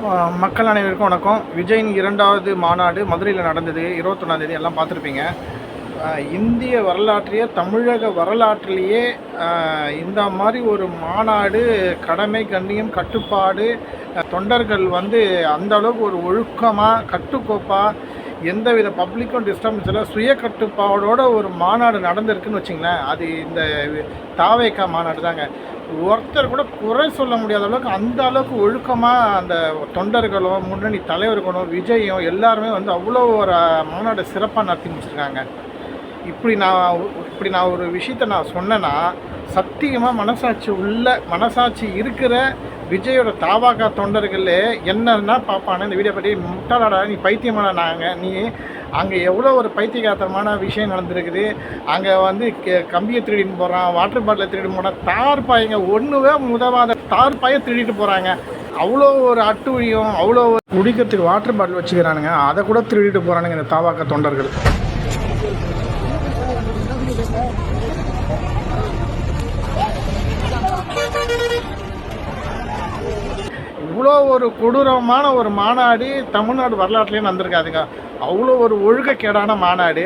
மக்கள் அனைவருக்கும் வணக்கம். விஜயின் இரண்டாவது மாநாடு மதுரையில் நடந்தது. இருபத்தொன்னாம் தேதி எல்லாம் பார்த்துருப்பீங்க. இந்திய வரலாற்றிலேயே தமிழக வரலாற்றிலேயே இந்த மாதிரி ஒரு மாநாடு கடமை கண்ணியம் கட்டுப்பாடு தொண்டர்கள் வந்து அந்த அளவுக்கு ஒரு ஒழுக்கமாக கட்டுக்கோப்பாக எந்தவித பப்ளிக்கும் டிஸ்டர்பன்ஸ் இல்லை. சுய கட்டுப்பாடோட ஒரு மாநாடு நடந்திருக்குன்னு வச்சிங்களேன். அது இந்த தாவேக்கா மாநாடு தாங்க. ஒருத்தர் கூட குறை சொல்ல முடியாத அளவுக்கு அந்த அளவுக்கு ஒழுக்கமாக அந்த தொண்டர்களோ முன்னணி தலைவர்களோ விஜயும் எல்லாருமே வந்து அவ்வளோ ஒரு மாநாடு சிறப்பாக நடத்தி முடிச்சிருக்காங்க. இப்படி நான் இப்படி நான் ஒரு விஷயத்த நான் சொன்னேன்னா சத்தியமாக மனசாட்சி உள்ள மனசாட்சி இருக்கிற விஜயோட தாவாக்கா தொண்டர்கள் என்னன்னா பார்ப்பானே இந்த வீடியோ பற்றி முட்டாளாடா நீ பைத்தியமான நாங்கள் நீ அங்கே எவ்வளோ ஒரு பைத்தியகாரத்தனமான விஷயம் நடந்திருக்குது. அங்கே வந்து கம்பியை திருடின்னு போகிறான் வாட்டர் பாட்டிலை திருடின்னு போகிறான் தார் பாயங்க ஒன்றுவே முதவாத தார் பாயை திருடிட்டு போகிறாங்க அவ்வளோ ஒரு அட்டுழியம் அவ்வளோ ஒரு குடிக்கிறதுக்கு வாட்டர் பாட்டில் வச்சுக்கிறானுங்க அதை கூட திருடிட்டு போகிறானுங்க இந்த தாவாக்கா தொண்டர்கள். ஒரு கொடூரமான ஒரு மாநாடு தமிழ்நாடு வரலாற்றுலேயே நடந்திருக்காதுங்க. அவ்வளோ ஒரு ஒழுக்கக்கேடான மாநாடு.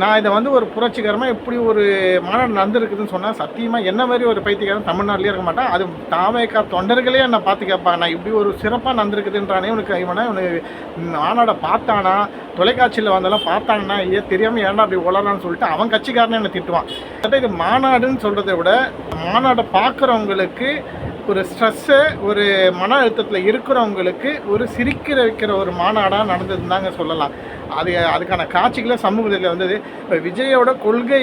நான் இதை வந்து ஒரு புரட்சிகரமாக இப்படி ஒரு மாநாடு நடந்திருக்குதுன்னு சொன்னால் சத்தியமாக என்ன மாதிரி ஒரு பைத்தியக்காரன் தமிழ்நாட்டிலே இருக்க மாட்டான்? அது தாவேக்கா தொண்டர்களே என்னை பார்த்து கேட்பாங்க நான் இப்படி ஒரு சிறப்பாக நடந்திருக்குதுன்றானே உனக்கு இவனை உனக்கு மாநாடை பார்த்தானா தொலைக்காட்சியில் வந்தாலும் பார்த்தாங்கன்னா ஏ தெரியாமல் ஏன்டா அப்படி உளறான்னு சொல்லிட்டு அவன் கட்சிக்காரனே என்னை திட்டுவான். அதாவது இது மாநாடுன்னு சொல்கிறத விட மாநாடை பார்க்குறவங்களுக்கு ஒரு ஸ்ட்ரெஸ்ஸு ஒரு மன அழுத்தத்தில் இருக்கிறவங்களுக்கு ஒரு சிரிக்கிற வைக்கிற ஒரு மாநாடாக நடந்ததுன்னு தாங்க சொல்லலாம். அது அதுக்கான காட்சிகளை சமூகத்தில் வந்தது. இப்போ விஜயோட கொள்கை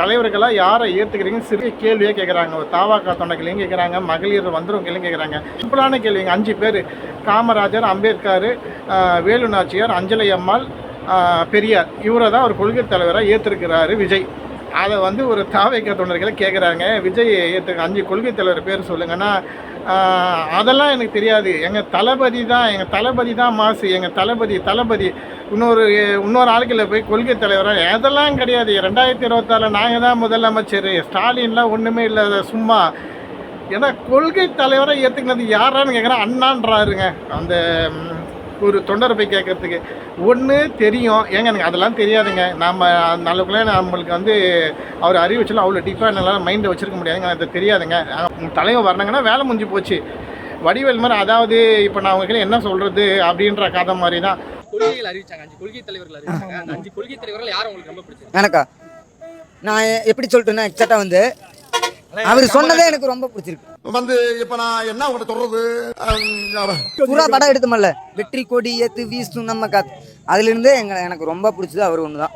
தலைவர்களாக யாரை ஏற்றுக்கிறீங்கன்னு சிறிய கேள்வியே கேட்குறாங்க ஒரு தாவாக்கா தொண்டைகளையும் கேட்குறாங்க மகளிர் வந்துருவங்களையும் கேட்குறாங்க சிம்பிளான கேள்விங்க. அஞ்சு பேர். காமராஜர் அம்பேத்கர் வேலு நாச்சியார் அஞ்சலை அம்மாள் பெரியார். இவரை தான் ஒரு கொள்கை தலைவராக ஏற்றிருக்கிறாரு விஜய். அதை வந்து ஒரு தாவைக்க தொண்டர்களை கேட்குறாங்க விஜய் ஏற்றுக்க அஞ்சு கொள்கை தலைவர் பேர் சொல்லுங்கன்னா அதெல்லாம் எனக்கு தெரியாது. எங்கள் தளபதி தான் எங்கள் தளபதி தான் மாசு. எங்கள் தளபதி தளபதி. இன்னொரு இன்னொரு ஆட்களில் போய் கொள்கை தலைவராக அதெல்லாம் கிடையாது. ரெண்டாயிரத்தி இருபத்தாறில் நாங்கள் தான் முதலமைச்சர். ஸ்டாலின்லாம் ஒன்றுமே இல்லை. சும்மா. ஏன்னா கொள்கை தலைவரை ஏற்றுக்கினது யாரான்னு கேட்குறேன் அண்ணான்றாருங்க. அந்த ஒரு தொண்டரை போய் கேட்கறதுக்கு. ஒன்று தெரியும். ஏங்க எனக்கு அதெல்லாம் தெரியாதுங்க. நம்ம அந்த அளவுக்குலாம் நம்மளுக்கு வந்து அவர் அறிவிச்சலாம் அவ்வளோ டீப்பாக என்னால் மைண்டை வச்சிருக்க முடியாதுங்க அது தெரியாதுங்க. உங்க தலைவர் வரணுங்கன்னா வேலை முடிஞ்சு போச்சு. வடிவேல் மாதிரி அதாவது இப்போ நான் உங்களுக்கு என்ன சொல்கிறது அப்படின்ற கதை மாதிரி தான் கொள்கைகள் அறிவிச்சாங்க. அஞ்சு கொள்கை தலைவர்கள் அறிவிச்சாங்க. அந்த அஞ்சு கொள்கை தலைவர்கள் யாரும் உங்களுக்கு ரொம்ப பிடிச்சது எனக்கா? நான் எப்படி சொல்லிட்டேன்னா எக்ஸாக்டா வந்து அவர் சொன்னதே எனக்கு ரொம்ப பிடிச்சிருக்கு. வந்து இப்ப நான் என்ன உங்கள்ட்ட சொல்றது? பூரா படம் எடுத்தோம்ல வெற்றி கொடி ஏத்து வீசும் நம்ம காத்து அதுல இருந்தே எங்க எனக்கு ரொம்ப பிடிச்சது அவர் ஒண்ணுதான்.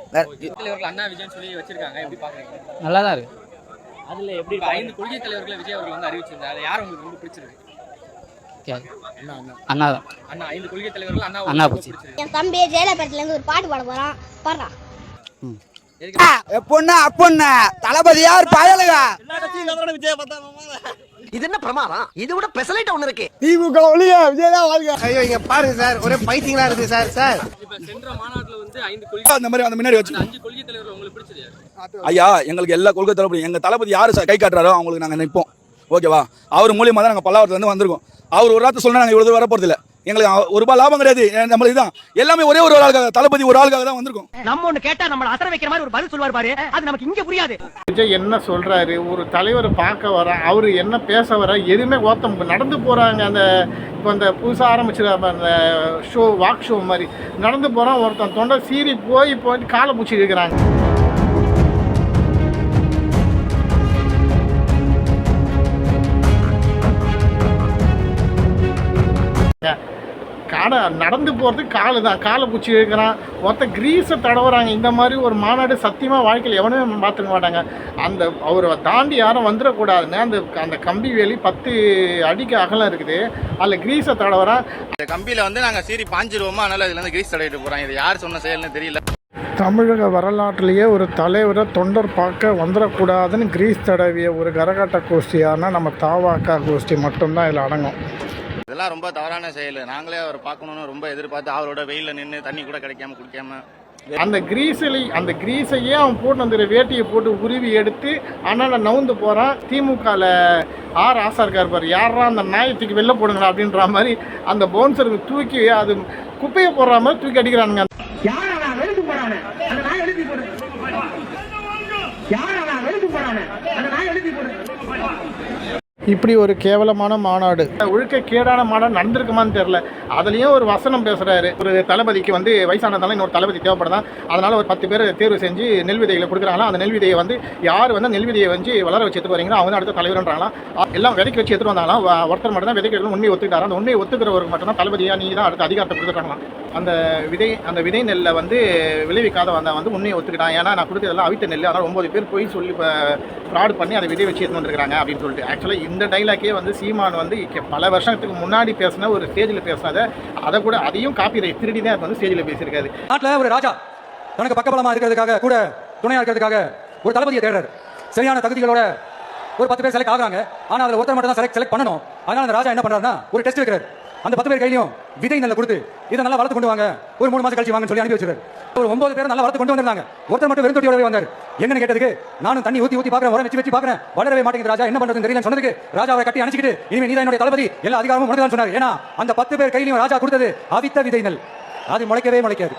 அண்ணா விஜயன் சொல்லி வச்சிருக்காங்க. எப்படி பாக்குறீங்க நல்லா தான் இருக்கு. அதுல எப்படி ஐந்து கொள்கை தலைவர்களை விஜய் அவர்கள் வந்து அறிவிச்சிருந்தாங்க அது யார் உங்களுக்கு ரொம்ப பிடிச்சிருக்கு? அண்ணா தான் அண்ணா ஐந்து கொள்கை தலைவர்கள் அண்ணா அண்ணா ரொம்ப பிடிச்சி. பிடிச்சிருக்கு. என் தம்பி ஜெயலலிதா இருந்து ஒரு பாட்டு பாட போறான். பாடுறா. பொண்ணு அப்பொண்ணு. தளபதி யார் பயலுகா. இது என்ன பிரமாதம்? இது விட பெசலைட் ஒண்ணு இருக்கு. திமுக ஒளிய விஜய் தான் வாழ்க. ஐயோ இங்க பாருங்க சார். ஒரே பைத்தியங்களா இருக்கு சார் சார். இப்ப சென்ற மாநாட்டுல வந்து ஐந்து கொள்கை அந்த மாதிரி அந்த முன்னாடி வச்சு அந்த அஞ்சு கொள்கை தலைவர்கள் உங்களுக்கு பிடிச்சது யாரு? ஐயா எங்களுக்கு எல்லா கொள்கை தளபதி எங்க தளபதி யாரு சார் கை காட்டுறாரோ அவங்களுக்கு நாங்க நிற்போம். ஓகேவா? அவர் மூலியமா தான் நாங்க பல்லாவரத்துல இருந்து வந்திருக்கோம். அவர் ஒரு வார்த்தை சொன்னா நாங்க இவ்வளவு வர போறது இல்ல எங்களுக்கு ஒரு ரூபாய் லாபம் கிடையாது. நம்மளுக்கு இதான் எல்லாமே ஒரே ஒரு ஆளுக்காக தளபதி ஒரு ஆளுக்காக தான் வந்திருக்கோம். நம்ம ஒண்ணு கேட்டா நம்மள அசர வைக்கிற மாதிரி ஒரு பதில் சொல்லுவார் பாரு. அது நமக்கு இங்க புரியாது. விஜய் என்ன சொல்றாரு? ஒரு தலைவரை பார்க்க வர அவர் என்ன பேச வர எதுவுமே ஓத்தம் நடந்து போறாங்க அந்த இப்போ அந்த புதுசாக ஆரம்பிச்சிருக்க அந்த ஷோ வாக் ஷோ மாதிரி. நடந்து போறான் ஒருத்தன் தொண்டை சீறி போய் போய் காலை பூச்சி இருக்கிறாங்க. காடை நடந்து போகிறதுக்கு காலு தான். காலை பூச்சி இருக்கிறான் மொத்த கிரீஸை தடவுறாங்க. இந்த மாதிரி ஒரு மாநாடு சத்தியமாக வாழ்க்கையில் எவனுமே பார்த்துக்க மாட்டாங்க. அந்த அவரை தாண்டி யாரும் வந்துடக்கூடாதுன்னு அந்த அந்த கம்பி வேலி பத்து அடிக்கு அகலம் இருக்குது. அதில் கிரீஸை தடவுறான். இந்த கம்பியில வந்து நாங்க சீரி பாஞ்சிருவோமா? அதனால இதுல இருந்து கிரீஸ் தடவிட்டு போறாங்க. இது யார் சொன்ன செயல்னு தெரியல. தமிழக வரலாற்றிலேயே ஒரு தலைவரை தொண்டர் பார்க்க வந்துடக்கூடாதுன்னு கிரீஸ் தடவிய ஒரு கரகாட்ட கோஷ்டியானா நம்ம தாவாக்கா கோஷ்டி மட்டும்தான் இதில் அடங்கும். இதெல்லாம் ரொம்ப தவறான செயல். நாங்களே அவர் பார்க்கணும்னு ரொம்ப எதிர்பார்த்து அவரோட வெயில நின்று தண்ணி கூட கிடைக்காம குடிக்காம. அந்த கிரீஸில் அந்த கிரீஸையே அவன் போட்டு வந்துற வேட்டியை போட்டு உருவி எடுத்து அண்ணனை நவுந்து போகிறான் திமுகவில் ஆர் ஆசா இருக்கார் பாரு யாரா அந்த நாயத்துக்கு வெளில போடுங்களா அப்படின்ற மாதிரி அந்த பவுன்சருக்கு தூக்கி அது குப்பையை போடுற மாதிரி தூக்கி அடிக்கிறானுங்க யாரா வெளுத்து போறானே அந்த நாய் எழுதி போடு யாரா வெளுத்து போறானே அந்த நாய் எழுதி போடு இப்படி ஒரு கேவலமான மாநாடு. ஒழுக்க கேடான மாநாடு நடந்திருக்குமான்னு தெரியல. அதுலேயும் ஒரு வசனம் பேசுறாரு. ஒரு தளபதிக்கு வந்து வயசானதால இன்னொரு தளபதி தேவைப்படுதான். அதனால ஒரு பத்து பேர் தேர்வு செஞ்சு நெல் விதைகளை கொடுக்குறாங்களா? அந்த நெல் விதையை வந்து யார் வந்து நெல் விதையை வந்து வளர வச்சு எடுத்து வரீங்களோ அவங்க அடுத்த தலைவர்ன்றாங்களா? எல்லாம் விதைக்கு வச்சு எடுத்துட்டு வந்தாங்களாம் ஒருத்தர் மட்டும் தான் விதைக்கு உண்மையை ஒத்துக்கிட்டாரா? அந்த உண்மையை ஒத்துக்கிறவருக்கு மட்டும் தான் தளபதியாக நீ தான் அடுத்த அதிகாரத்தை கொடுத்துட்டாங்களாம் அந்த விதை அந்த விதை நெல்லை வந்து விளைவிக்காத வந்த வந்து உண்மையை ஒத்துக்கிட்டான். ஏன்னா நான் கொடுத்ததெல்லாம் அவித்த நெல் அதனால் ஒம்பது பேர் போய் சொல்லி ஃப்ராட் பண்ணி அதை விதை வச்சு எடுத்து அப்படின்னு சொல்லிட்டு. ஆக்சுவலாக இந்த டைலாக்கே வந்து சீமான் வந்து பல வருஷத்துக்கு முன்னாடி பேசின ஒரு ஸ்டேஜில் பேசினதை அதை கூட அதையும் காப்பி ரைட் திருடி தான் வந்து ஸ்டேஜில் பேசியிருக்காரு. நாட்டில் ஒரு ராஜா தனக்கு பக்கபலமாக இருக்கிறதுக்காக கூட துணையாக இருக்கிறதுக்காக ஒரு தளபதியை தேடுறாரு. சரியான தகுதிகளோட ஒரு பத்து பேர் செலக்ட் ஆகுறாங்க. ஆனால் அதில் ஒருத்தர் மட்டும் தான் செலக்ட் செலக்ட் பண்ணணும். அதனால் அந்த ராஜா என்ன பண்ணுறாருன்னா ஒரு டெஸ்ட் வைக்கிறார் அந்த பத்து பேர் கையிலையும் விதை நல்ல கொடுத்து இதை நல்லா வளர்த்து கொண்டு வாங்க. ஒரு மூணு மாசம் கழிச்சு வாங்கன்னு சொல்லி அனுப்பி வச்சிருக்காரு. ஒரு ஒன்பது பேர் நல்லா வளர்த்து கொண்டு வந்திருந்தாங்க. ஒருத்தர் மட்டும் வெறுந்தொட்டியோடவே வந்தார். என்னன்னு கேட்டதுக்கு நானும் தண்ணி ஊத்தி ஊத்தி பாக்குறேன் உரம் வச்சு வச்சு பாக்குறேன். வளரவே மாட்டேங்குது ராஜா. என்ன பண்றதுன்னு தெரியல சொன்னதுக்கு ராஜாவை கட்டி அணைச்சிக்கிட்டு இனிமே நீதான் என்னுடைய தளபதி எல்லா அதிகாரமும் உனக்கு சொன்னார். ஏன்னா அந்த பத்து பேர் கையிலையும் ராஜா கொடுத்தது அவித்த விதை நெல். அது முளைக்கவே முளைக்காது.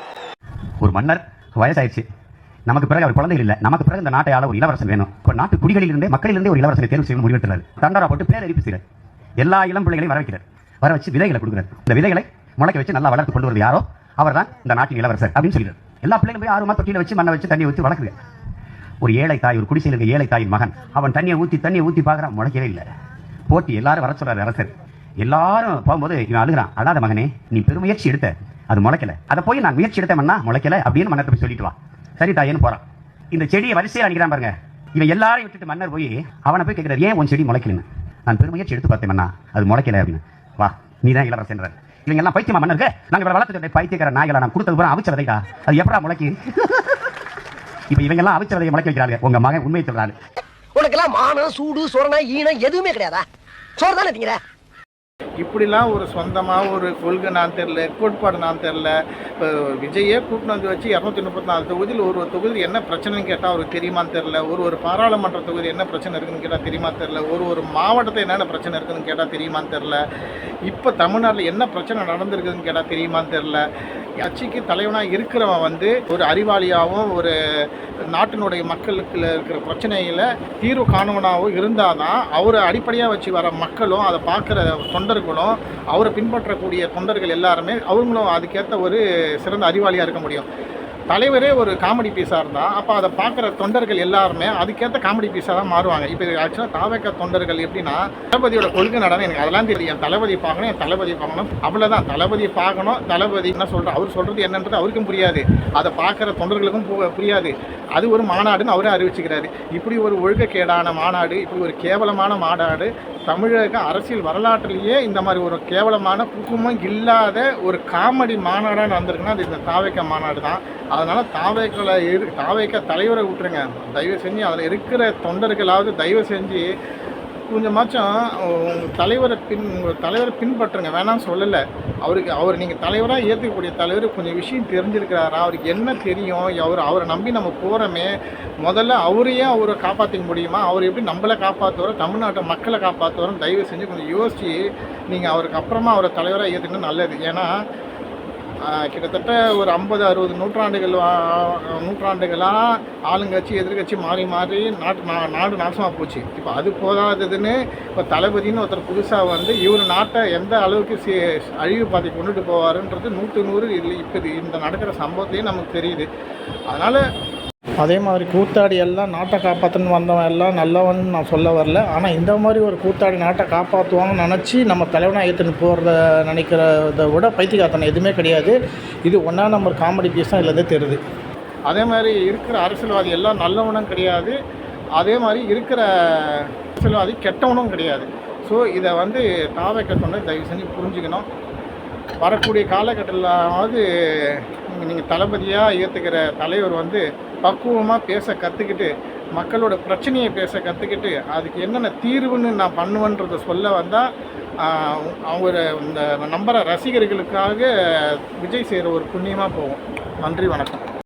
ஒரு மன்னர் வயசாயிடுச்சு. நமக்கு பிறகு அவர் குழந்தைகள் இல்லை. நமக்கு பிறகு இந்த நாட்டை ஆள ஒரு இளவரசன் வேணும். இப்போ நாட்டு குடிகளிலிருந்தே மக்களிலிருந்தே ஒரு இளவரசனை தேர்வு செய்யணும் முடிவெடுக்கிறார் தண்டரா போட்டு பேரறிப்பு செய்கிறார் எல்லா இளம் பிள்ளைகளையும் வர வைக்கிறார் வர வச்சு விதைகளை கொடுக்குறாரு இந்த விதைகளை முளைக்க வச்சு நல்லா வளர்த்து கொண்டு வரது யாரோ? அவர் தான் இந்த நாட்டின் இளவரசர் அப்படின்னு சொல்லிடுறார். எல்லா பிள்ளைகளும் போய் ஆர்வமா தொட்டியில வச்சு மண்ணை வச்சு தண்ணி ஊற்றி வளர்க்குது. ஒரு ஏழை தாய் ஒரு குடிசையில் இருக்க ஏழை தாயின் மகன் அவன் தண்ணியை ஊற்றி தண்ணியை ஊற்றி பார்க்குறான் முளைக்கவே இல்லை. போட்டி எல்லாரும் வர சொல்றாரு அரசர். எல்லாரும் போகும்போது இவன் அழுகிறான் அழாத மகனே நீ பெருமுயற்சி எடுத்த அது முளைக்கல. அதை போய் நான் முயற்சி எடுத்தேன்னா முளைக்கல அப்படின்னு மன்னர்கிட்ட போய் சொல்லிட்டு வா. சரி தாயேன்னு போறான்? இந்த செடியை வரிசையில் அணிக்கிறான் பாருங்க. இவன் எல்லாரையும் விட்டுட்டு மன்னர் போய் அவனை போய் கேட்கிறார் ஏன் உன் செடி முளைக்கலன்னு? நான் பெருமுயற்சி எடுத்து பார்த்தேன் அது முளைக்கல அப்படின்னு. வா நீ தான் இளவரசன்றார் இவங்க எல்லாம் பைத்தியமா மன்னருக்கு? நாங்க இவரை வளர்த்து பைத்தியக்கார நாய்களை நான் கொடுத்தது பூரா அவிச்ச விதைடா அது எப்படா முளைக்கு? இப்ப இவங்க எல்லாம் அவிச்ச விதையை முளைக்க வைக்கிறாங்க உங்க மகன் உண்மையை சொல்றாரு. உனக்கெல்லாம் மானம் சூடு சொரணை ஈனம் எதுவுமே கிடையாதா? சோறு தானே இப்படிலாம் ஒரு சொந்தமாக ஒரு கொள்கை நான் தெரில கோட்பாடு நான் தெரில இப்போ விஜயே கூட்டின்னு வந்து வச்சு இரநூத்தி முப்பத்தி நாலு தொகுதியில் ஒரு ஒரு தொகுதியில் என்ன பிரச்சனைன்னு கேட்டால் அவருக்கு தெரியுமான்னு தெரில ஒரு ஒரு பாராளுமன்ற தொகுதி என்ன பிரச்சனை இருக்குதுன்னு கேட்டால் தெரியுமா தெரில ஒரு ஒரு மாவட்டத்தில் என்னென்ன பிரச்சனை இருக்குதுன்னு கேட்டால் தெரியுமான்னு தெரில இப்போ தமிழ்நாட்டில் என்ன பிரச்சனை நடந்திருக்குதுன்னு கேட்டால் தெரியுமான்னு தெரில கட்சிக்கு தலைவனாக இருக்கிறவன் வந்து ஒரு அறிவாளியாகவும் ஒரு நாட்டினுடைய மக்களுக்கு இருக்கிற பிரச்சனையில் தீர்வு காணுவனாகவும் இருந்தால் தான் அவரை அடிப்படையாக வச்சு வர மக்களும் அதை பார்க்குற தொண்டர்களும் அவரை பின்பற்றக்கூடிய தொண்டர்கள் எல்லாருமே அவங்களும் அதுக்கேற்ற ஒரு சிறந்த அறிவாளியாக இருக்க முடியும். தலைவரே ஒரு காமெடி பீஸாக இருந்தால் அப்போ அதை பார்க்குற தொண்டர்கள் எல்லாருமே அதுக்கேற்ற காமெடி பீஸாக தான் மாறுவாங்க. இப்போ ஆக்சுவலாக தாவேக்க தொண்டர்கள் எப்படின்னா தளபதியோட கொள்கை நடனம் எனக்கு அதெல்லாம் தெரியும். என் தளபதி பார்க்கணும் என் தளபதி பார்க்கணும். அவ்வளோதான் தளபதி பார்க்கணும் தளபதி என்ன சொல்கிற அவர் சொல்கிறது என்னன்றது அவருக்கும் புரியாது. அதை பார்க்குற தொண்டர்களுக்கும் புரியாது. அது ஒரு மாநாடுன்னு அவரே அறிவிச்சுக்கிறாரு. இப்படி ஒரு ஒழுக்கக்கேடான மாநாடு இப்படி ஒரு கேவலமான மாநாடு தமிழக அரசியல் வரலாற்றிலேயே இந்த மாதிரி ஒரு கேவலமான புக்குமும் இல்லாத ஒரு காமெடி மாநாடாக நடந்திருக்குன்னா அது இந்த தாவைக்க மாநாடு தான். அதனால் தாவைக்களை இரு தாவைக்க தலைவரை விட்டுருங்க. தயவு செஞ்சு அதில் இருக்கிற தொண்டர்களாவது தயவு செஞ்சு கொஞ்சமாச்சும் உங்கள் தலைவரை பின் உங்கள் தலைவரை பின்பற்றுங்க. வேணாம்னு சொல்லலை. அவருக்கு அவர் நீங்கள் தலைவராக ஏற்றுக்கக்கூடிய தலைவர் கொஞ்சம் விஷயம் தெரிஞ்சிருக்கிறாரா? அவருக்கு என்ன தெரியும்? அவர் அவரை நம்பி நம்ம போகிறோமே முதல்ல அவரையே அவரை காப்பாற்றிக்க முடியுமா? அவர் எப்படி நம்மளை காப்பாற்றுவாரோ தமிழ்நாட்டை மக்களை காப்பாற்றுவாரோன்னு தயவு செஞ்சு கொஞ்சம் யோசித்து நீங்கள் அவருக்கு அப்புறமா அவரை தலைவராக ஏற்றுக்கணும் நல்லது. ஏன்னா கிட்டத்தட்ட ஒரு ஐம்பது அறுபது நூற்றாண்டுகள் நூற்றாண்டுகளாக ஆளுங்கட்சி எதிர்கட்சி மாறி மாறி நாட்டு நா நாடு நாசமாக போச்சு. இப்போ அது போதாததுன்னு இப்போ தளபதின்னு ஒருத்தர் புதுசாக வந்து இவர் நாட்டை எந்த அளவுக்கு சி அழிவு பாதை கொண்டுட்டு போவாருன்றது நூற்று நூறு இல்லை இப்போ இந்த நடக்கிற சம்பவத்தையும் நமக்கு தெரியுது. அதனால் அதே மாதிரி கூத்தாடி எல்லாம் நாட்டை காப்பாற்றுன்னு வந்தவன் எல்லாம் நல்லவன் நான் சொல்ல வரல. ஆனால் இந்த மாதிரி ஒரு கூத்தாடி நாட்டை காப்பாற்றுவாங்கன்னு நினச்சி நம்ம தலைவனாக ஏற்றுன்னு போகிறத நினைக்கிறத விட பைத்தியகாத்தனை எதுவுமே கிடையாது. இது ஒன்றா நம்பர் காமெடி பீஸ் தான் இதுலேருந்தே தெரியுது. அதே மாதிரி இருக்கிற அரசியல்வாதி எல்லாம் நல்லவனும் கிடையாது. அதே மாதிரி இருக்கிற அரசியல்வாதி கெட்டவனும் கிடையாது. ஸோ இதை வந்து தாவைக்க சொன்ன தயவு செஞ்சு புரிஞ்சுக்கணும். வரக்கூடிய காலகட்டத்திலாவது நீங்கள் தளபதியாக ஏற்றுக்கிற தலைவர் வந்து பக்குவமாக பேச கற்றுக்கிட்டு மக்களோட பிரச்சனையை பேச கற்றுக்கிட்டு அதுக்கு என்னென்ன தீர்வுன்னு நான் பண்ணுவேன்றத சொல்ல வந்தால் அவங்க இந்த நம்புகிற ரசிகர்களுக்காக விஜய் செய்கிற ஒரு புண்ணியமாக போகும் நன்றி வணக்கம்.